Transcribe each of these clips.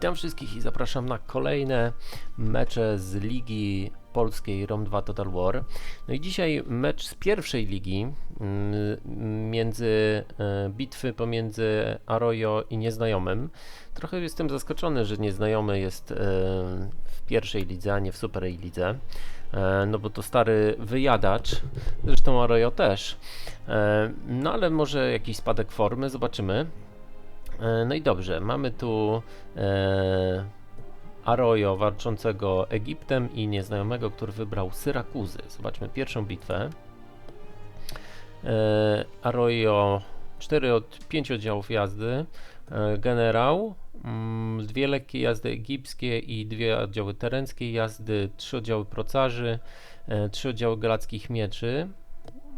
Witam wszystkich i zapraszam na kolejne mecze z Ligi Polskiej ROM 2 Total War. No i dzisiaj mecz z pierwszej ligi mm, między e, bitwy pomiędzy Arroyo i Nieznajomym. Trochę jestem zaskoczony, że Nieznajomy jest e, w pierwszej lidze, a nie w Super lidze. E, no bo to stary wyjadacz, zresztą Arroyo też. No ale może jakiś spadek formy, zobaczymy. E, No i dobrze, mamy tu e, Arroyo walczącego Egiptem i nieznajomego, który wybrał Syrakuzy. Zobaczmy pierwszą bitwę. E, Arroyo 4 od 5 oddziałów jazdy, e, generał, mm, dwie lekkie jazdy egipskie i dwie oddziały terenckiej jazdy, trzy oddziały procarzy, e, trzy oddziały galackich mieczy.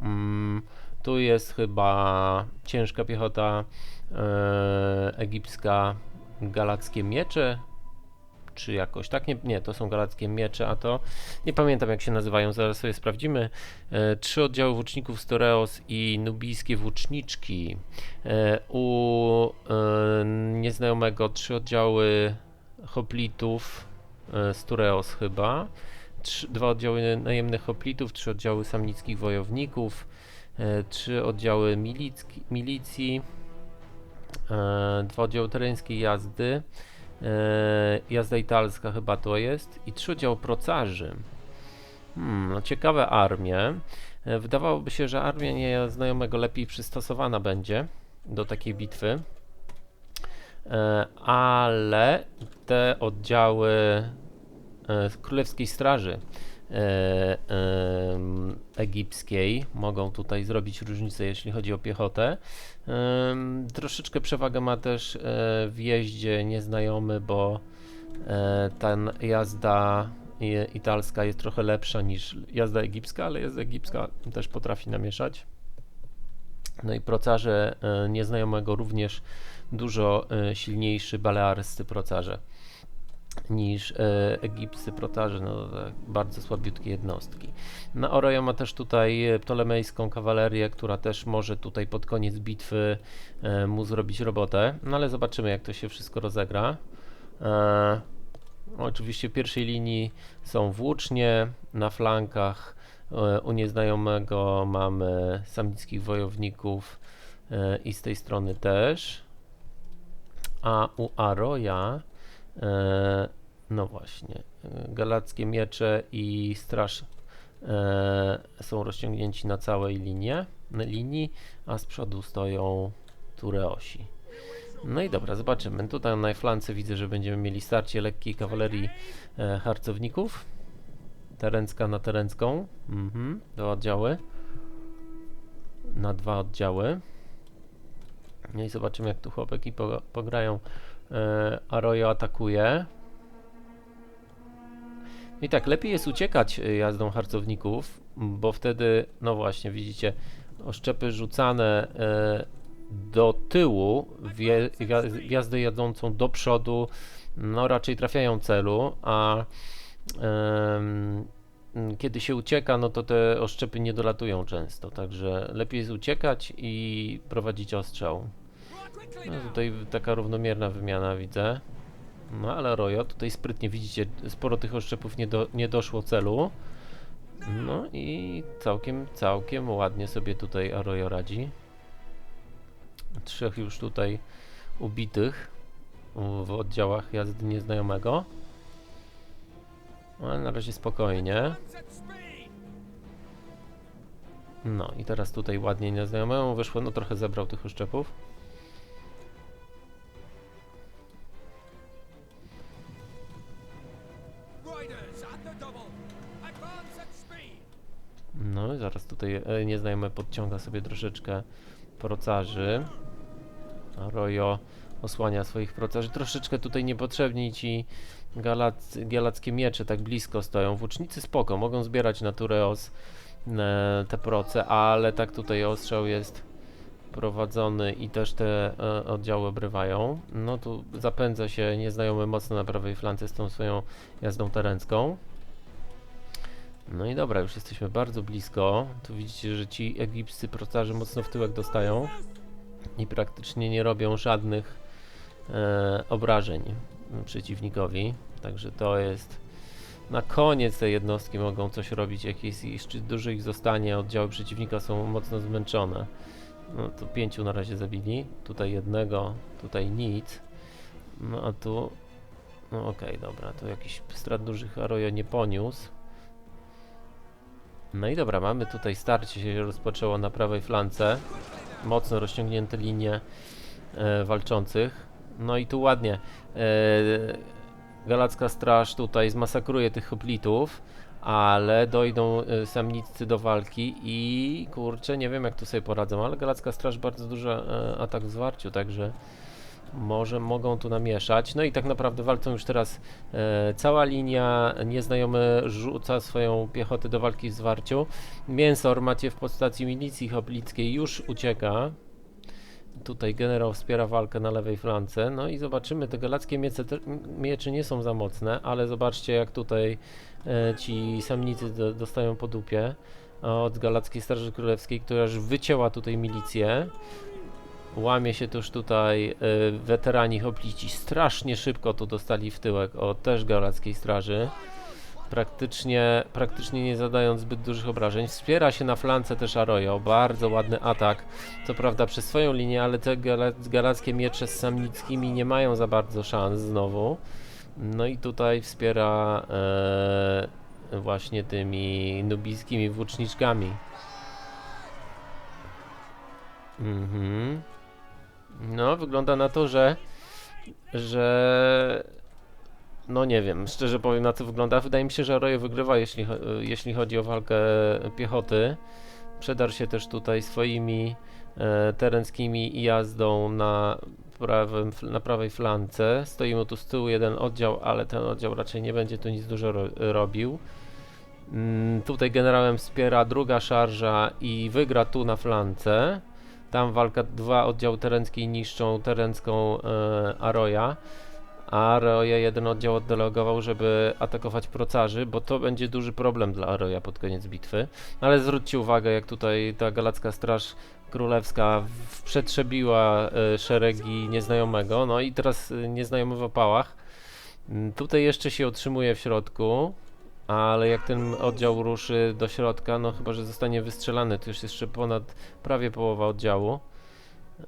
Mm, tu jest chyba ciężka piechota e, egipska, galackie miecze, czy jakoś tak? Nie, nie, to są galackie miecze, a to nie pamiętam jak się nazywają, zaraz sobie sprawdzimy. E, trzy oddziały włóczników z Toreos i nubijskie włóczniczki. E, u e, nieznajomego trzy oddziały hoplitów e, z chyba. Trzy, dwa oddziały najemnych hoplitów, trzy oddziały samnickich wojowników, trzy oddziały milicki, milicji, e, dwa oddziały tereńskiej jazdy, e, jazda italska chyba to jest i trzy oddziały procarzy. Hmm, no ciekawe armie. E, wydawałoby się, że armia nieznajomego lepiej przystosowana będzie do takiej bitwy. E, ale te oddziały e, Królewskiej Straży e, egipskiej mogą tutaj zrobić różnicę, jeśli chodzi o piechotę. Em, troszeczkę przewagę ma też e, w jeździe nieznajomy, bo e, ten jazda italska jest trochę lepsza niż jazda egipska, ale jazda egipska też potrafi namieszać. No i procarze e, nieznajomego również dużo e, silniejszy balearscy procarze niż e, egipscy procarze, no bardzo słabiutkie jednostki. Na Oroja ma też tutaj e, ptolemejską kawalerię, która też może tutaj pod koniec bitwy e, mu zrobić robotę, no ale zobaczymy jak to się wszystko rozegra. E, oczywiście w pierwszej linii są włócznie, na flankach u nieznajomego mamy samickich wojowników i z tej strony też. A u Aroja no właśnie, e, galackie miecze i straż e, są rozciągnięci na całej linie, linii, a z przodu stoją tureosi. No i dobra, zobaczymy. Tutaj na flance widzę, że będziemy mieli starcie lekkiej kawalerii e, harcowników. Terencka na terencką. Mhm, dwa oddziały. Na dwa oddziały. No i zobaczymy, jak tu chłopaki po, pograją. E, Arroyo atakuje. I tak, lepiej jest uciekać e, jazdą harcowników, bo wtedy, no właśnie, widzicie, oszczepy rzucane e, do tyłu, jazdę jadącą do przodu, no raczej trafiają celu, a kiedy się ucieka, no to te oszczepy nie dolatują często, także lepiej jest uciekać i prowadzić ostrzał. No tutaj taka równomierna wymiana widzę. No ale Rojo, tutaj sprytnie widzicie, sporo tych oszczepów nie, do, nie doszło celu. No i całkiem, całkiem ładnie sobie tutaj Arroyo radzi. Trzech już tutaj ubitych w oddziałach jazdy nieznajomego. Ale na razie spokojnie. No i teraz tutaj ładnie nieznajomemu wyszło, no trochę zebrał tych oszczepów. No zaraz tutaj e, nieznajomy podciąga sobie troszeczkę procarzy. Rojo osłania swoich procarzy. Troszeczkę tutaj niepotrzebni ci galac, galackie miecze tak blisko stoją. Włócznicy spoko, mogą zbierać na Tureos e, te proce, ale tak tutaj ostrzał jest prowadzony i też te e, oddziały obrywają. No tu zapędza się nieznajomy mocno na prawej flance z tą swoją jazdą terencką. No i dobra, już jesteśmy bardzo blisko. Tu widzicie, że ci egipscy procarze mocno w tyłek dostają i praktycznie nie robią żadnych e, obrażeń. przeciwnikowi. Także to jest na koniec te jednostki mogą coś robić, jak jest jeszcze dużo ich zostanie, oddziały przeciwnika są mocno zmęczone. No to pięciu na razie zabili, tutaj jednego, tutaj nic. No a tu, no okej, dobra, to jakiś strat dużych Arroyo nie poniósł. No i dobra, mamy tutaj starcie się rozpoczęło na prawej flance. Mocno rozciągnięte linie e, walczących. No i tu ładnie. E, Galacka Straż tutaj zmasakruje tych hoplitów, ale dojdą y, samnicy do walki i kurczę, nie wiem jak tu sobie poradzą, ale Galacka Straż bardzo duży e, atak w zwarciu, także może mogą tu namieszać. No i tak naprawdę walczą już teraz e, cała linia, nieznajomy rzuca swoją piechotę do walki w zwarciu. Mięsor macie w postaci milicji hoplickiej już ucieka. Tutaj generał wspiera walkę na lewej flance. No i zobaczymy, te galackie miece, te, m- miecze nie są za mocne, ale zobaczcie jak tutaj e, ci samnicy do, dostają po dupie od Galackiej Straży Królewskiej, która już wycięła tutaj milicję. Łamie się też tutaj e, weterani hoplici. Strasznie szybko tu dostali w tyłek od też Galackiej Straży. Praktycznie, praktycznie nie zadając zbyt dużych obrażeń. Wspiera się na flance też Arroyo. Bardzo ładny atak. Co prawda przez swoją linię, ale te gala galackie miecze z samnickimi nie mają za bardzo szans znowu. No i tutaj wspiera e, właśnie tymi nubijskimi włóczniczkami. Mhm. No, wygląda na to, że że no nie wiem, szczerze powiem na co wygląda. Wydaje mi się, że Arroyo wygrywa, jeśli, jeśli chodzi o walkę piechoty. Przedarł się też tutaj swoimi e, i jazdą na, prawym, na prawej flance. Stoimy tu z tyłu jeden oddział, ale ten oddział raczej nie będzie tu nic dużo ro robił. Mm, tutaj generałem wspiera druga szarża i wygra tu na flance. Tam walka, dwa oddziały terenckie niszczą terencką e, Aroja. A Aroja jeden oddział oddelegował, żeby atakować procarzy, bo to będzie duży problem dla Aroja pod koniec bitwy. Ale zwróćcie uwagę, jak tutaj ta galacka straż królewska przetrzebiła e, szeregi nieznajomego. No i teraz e, nieznajomy w opałach. Mm, Tutaj jeszcze się utrzymuje w środku, ale jak ten oddział ruszy do środka, no chyba, że zostanie wystrzelany, to już jeszcze ponad prawie połowa oddziału.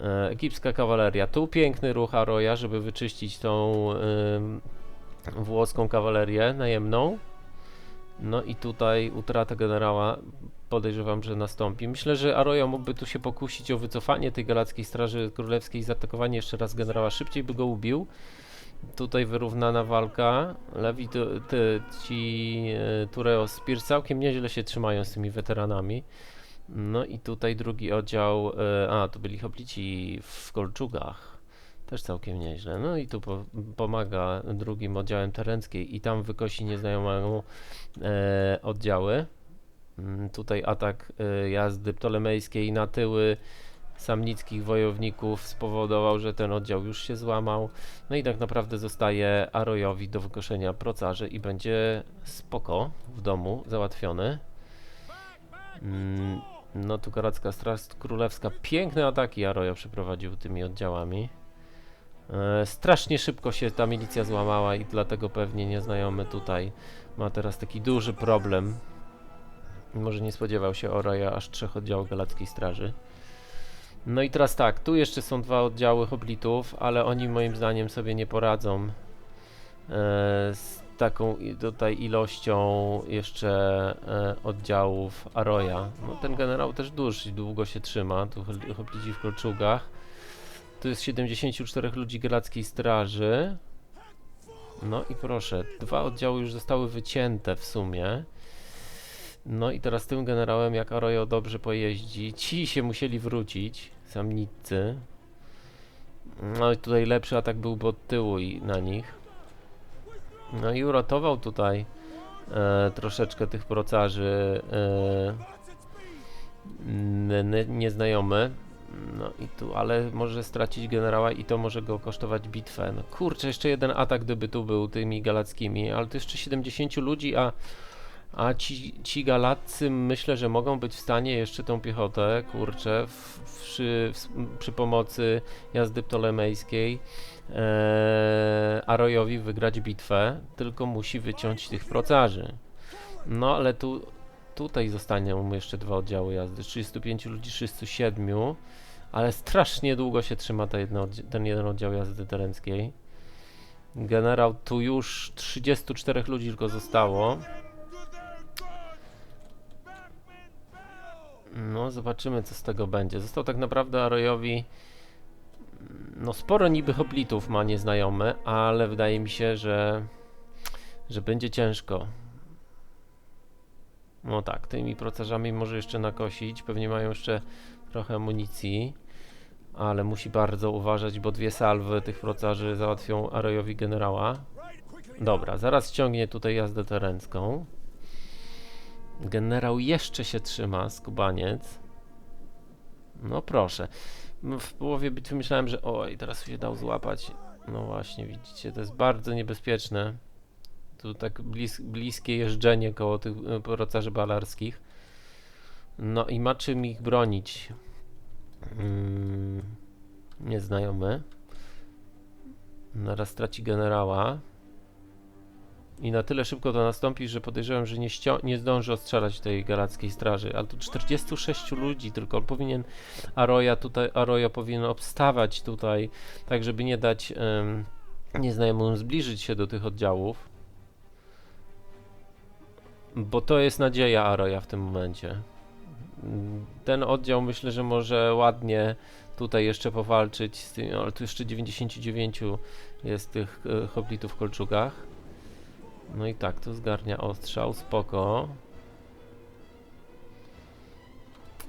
E, egipska kawaleria. Tu piękny ruch Aroja, żeby wyczyścić tą włoską kawalerię najemną. No i tutaj utrata generała podejrzewam, że nastąpi. Myślę, że Aroja mógłby tu się pokusić o wycofanie tej galackiej straży królewskiej i zaatakowanie jeszcze raz generała. Szybciej by go ubił. Tutaj wyrównana walka. Lewi ci e, Tureo Spear całkiem nieźle się trzymają z tymi weteranami. No i tutaj drugi oddział, e, a to byli hoplici w kolczugach, też całkiem nieźle. No i tu po, pomaga drugim oddziałem terenckiej i tam wykosi nieznajomemu e, oddziały. Mm, tutaj atak e, jazdy ptolemejskiej na tyły samnickich wojowników spowodował, że ten oddział już się złamał. No i tak naprawdę zostaje Arojowi do wykoszenia procarzy i będzie spoko w domu załatwiony. Mm, no tu Karacka Straż Królewska piękne ataki Aroja przeprowadził tymi oddziałami. E, strasznie szybko się ta milicja złamała i dlatego pewnie nieznajomy tutaj ma teraz taki duży problem. Może nie spodziewał się Aroja aż trzech oddziałów Galackiej Straży. No i teraz tak, tu jeszcze są dwa oddziały hoplitów, ale oni moim zdaniem sobie nie poradzą e, z taką tutaj ilością jeszcze e, oddziałów Aroja. No ten generał też duży, długo się trzyma, tu hoplici w kolczugach. Tu jest 74 ludzi galackiej straży. No i proszę, dwa oddziały już zostały wycięte w sumie. No i teraz tym generałem, jak Arojo dobrze pojeździ, ci się musieli wrócić, samnicy. No i tutaj lepszy atak byłby od tyłu i na nich. No i uratował tutaj e, troszeczkę tych procarzy e, nieznajomy. No i tu, ale może stracić generała i to może go kosztować bitwę. No kurczę, jeszcze jeden atak gdyby tu był tymi galackimi, ale to jeszcze 70 ludzi, a A ci, ci Galaccy myślę, że mogą być w stanie jeszcze tą piechotę, kurczę, w, przy, w, przy pomocy jazdy ptolemejskiej e, Arojowi wygrać bitwę, tylko musi wyciąć tych procarzy. No ale tu, tutaj zostanie mu jeszcze dwa oddziały jazdy, 35 ludzi, 307, ale strasznie długo się trzyma ta jedna, ten jeden oddział jazdy terenckiej. Generał, tu już 34 ludzi tylko zostało. No, zobaczymy co z tego będzie. Został tak naprawdę Arojowi no sporo niby hoplitów ma nieznajomy, ale wydaje mi się, że że będzie ciężko. No tak, tymi procarzami może jeszcze nakosić, pewnie mają jeszcze trochę amunicji, ale musi bardzo uważać, bo dwie salwy tych procarzy załatwią Arojowi generała. Dobra, zaraz ściągnie tutaj jazdę terencką. Generał jeszcze się trzyma, skubaniec. No proszę. M- W połowie bitwy myślałem, że oj, teraz się dał złapać. No właśnie, widzicie, to jest bardzo niebezpieczne. Tu tak blis bliskie jeżdżenie koło tych e, procarzy balarskich. No i ma czym ich bronić. Mm, nieznajomy. Naraz traci generała. I na tyle szybko to nastąpi, że podejrzewam, że nie, nie zdąży ostrzelać tej galackiej straży. Ale tu 46 ludzi tylko. On powinien Aroja tutaj, Aroja powinien obstawać tutaj, tak żeby nie dać em, nieznajomym zbliżyć się do tych oddziałów. Bo to jest nadzieja Aroja w tym momencie. Ten oddział myślę, że może ładnie tutaj jeszcze powalczyć z tym, ale tu jeszcze 99 jest tych e, hoplitów w kolczugach. No i tak, tu zgarnia ostrzał, spoko.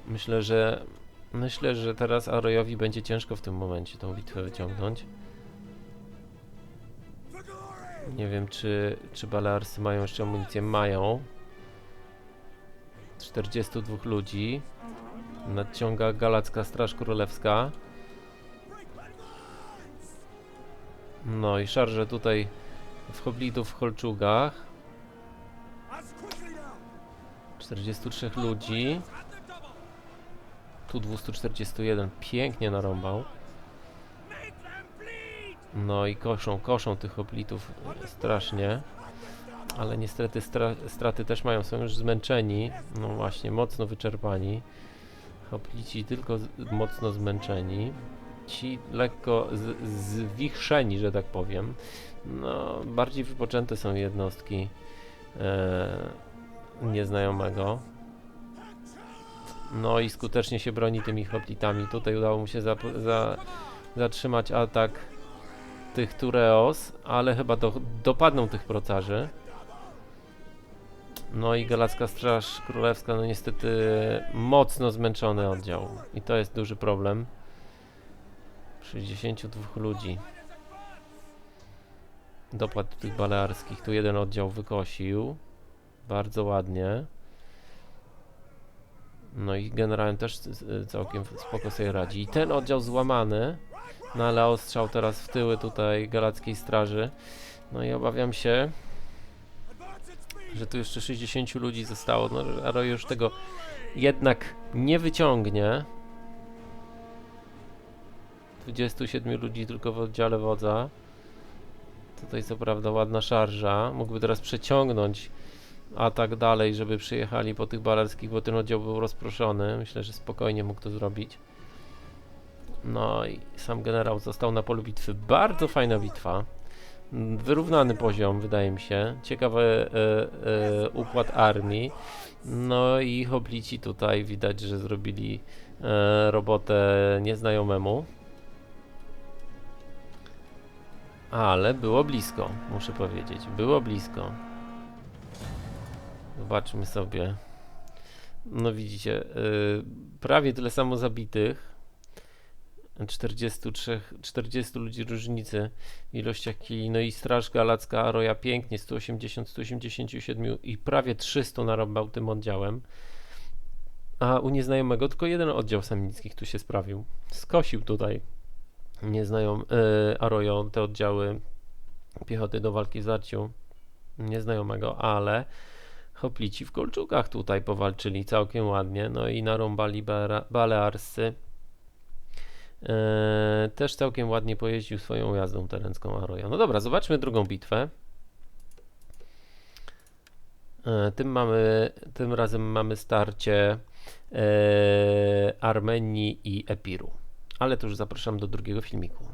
Myślę, że myślę, że teraz Arojowi będzie ciężko w tym momencie tą bitwę wyciągnąć. Nie wiem, czy, czy Balearsy mają jeszcze amunicję. Mają. 42 ludzi. Nadciąga Galacka Straż Królewska. No i szarże tutaj w hoplitów w kolczugach. 43 ludzi. Tu 241. Pięknie narąbał. No i koszą, koszą tych hoplitów strasznie. Ale niestety stra straty też mają, są już zmęczeni. No właśnie, mocno wyczerpani. Hoplici tylko mocno zmęczeni. Ci lekko z zwichrzeni, że tak powiem. No, bardziej wypoczęte są jednostki e, nieznajomego. No i skutecznie się broni tymi hoplitami. Tutaj udało mu się za, za, zatrzymać atak tych Tureos, ale chyba do, dopadną tych procarzy. No i Galacka Straż Królewska, no niestety mocno zmęczony oddział. I to jest duży problem. 62 ludzi. Dopłat tych balearskich. Tu jeden oddział wykosił. Bardzo ładnie. No i generałem też całkiem spoko sobie radzi. I ten oddział złamany. No ale ostrzał teraz w tyły tutaj galackiej straży. No i obawiam się, że tu jeszcze 60 ludzi zostało. No Arroyo już tego jednak nie wyciągnie. 27 ludzi tylko w oddziale wodza. Tutaj co prawda ładna szarża. Mógłby teraz przeciągnąć atak dalej, żeby przyjechali po tych balerskich, bo ten oddział był rozproszony. Myślę, że spokojnie mógł to zrobić. No i sam generał został na polu bitwy. Bardzo fajna bitwa. Wyrównany poziom, wydaje mi się. Ciekawy e, e, układ armii. No i hoplici tutaj widać, że zrobili e, robotę nieznajomemu. Ale było blisko, muszę powiedzieć. Było blisko. Zobaczmy sobie. No widzicie, y, prawie tyle samo zabitych. 43, 40 ludzi różnicy w ilościach kili. No i Straż Galacka Aroja pięknie 180, 187 i prawie 300 narąbał tym oddziałem. A u nieznajomego tylko jeden oddział samickich tu się sprawił. Skosił tutaj nieznajom, y, Arojo te oddziały piechoty do walki w zarciu nieznajomego, ale Hoplici w kolczukach tutaj powalczyli całkiem ładnie, no i narąbali Balearscy. Eee, też całkiem ładnie pojeździł swoją jazdą terencką Aroja. No dobra, zobaczmy drugą bitwę. E, Tym, mamy, tym razem mamy starcie e, Armenii i Epiru. Ale to już zapraszam do drugiego filmiku.